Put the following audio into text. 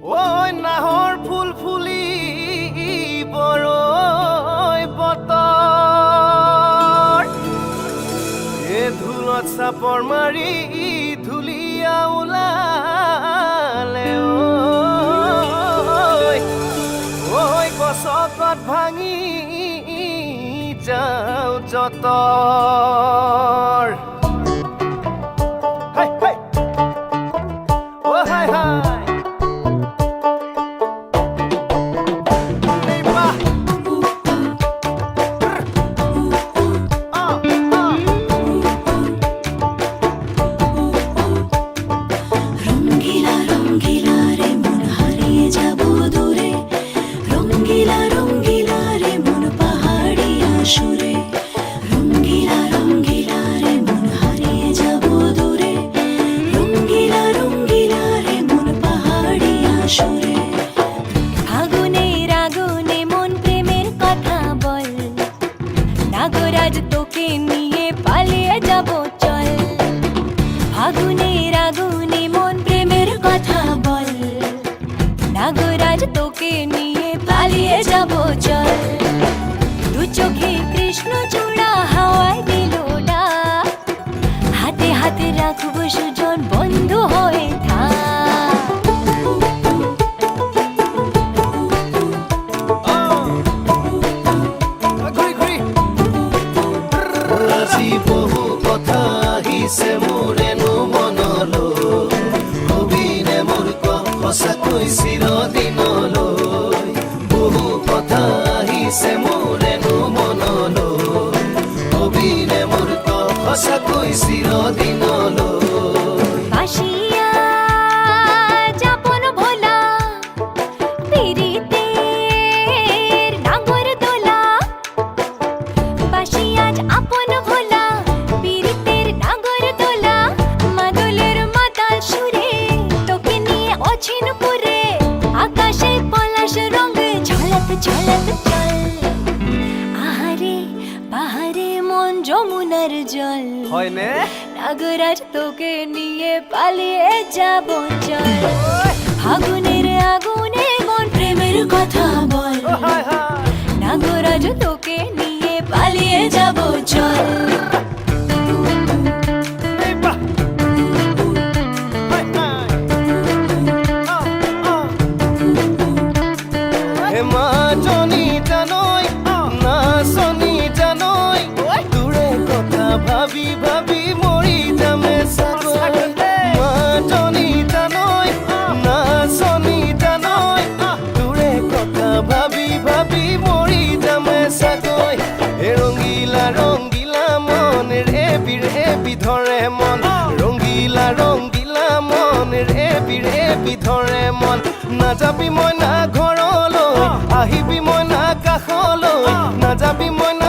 ঐ নাহৰ ফুল ফুলি বৰৈ বতৰ। এ ঢোলত চাপৰ মাৰি ধুলীয়া ওলালে ঐ গছকত ভাঙি যাওঁ যতৰ। সুরে। আগুনে মন প্রেমের কথা বল। নাগরাজ তোকে নিয়ে পালিয়ে যাব চল। আগুনের মোৰেনো মনলৈ কবিনে মোৰ সঁচাকৈ চিৰদিনলৈ বহু কথা আহিছে মোৰেনো মনলৈ কবিনে মোৰ সঁচাকৈ চিৰদিনলৈ নিয়ে অছিন পুরে আকাশে পলাশ রঙ ঝলক ঝলক চল আহারে পাহাড়ে মন যমুনার জল। নাগরাজ তোকে নিয়ে পালিয়ে যাব চল। আগুনের আগুনে মন প্রেমের কথা বল। নাগরাজ তোকে নিয়ে পালিয়ে যাব চল। হে মাজনী জানৈ নাচনী জানৈ দূৰে কথা ভাবি ভাবি মৰি যামে চাগৈ মাজনী জানৈ নাচনী জানৈ দূৰে কথা ভাবি ভাবি মৰি যামে চাগৈ হে ৰঙিলা ৰঙিলা মন ৰেবি ধৰে মন। ৰঙিলা ৰঙিলা মন ৰেবি ৰেবি ধৰে মন। নাযাবি মই না ঘৰলৈ আহিবি মই না কাষলৈ নাযাবি মই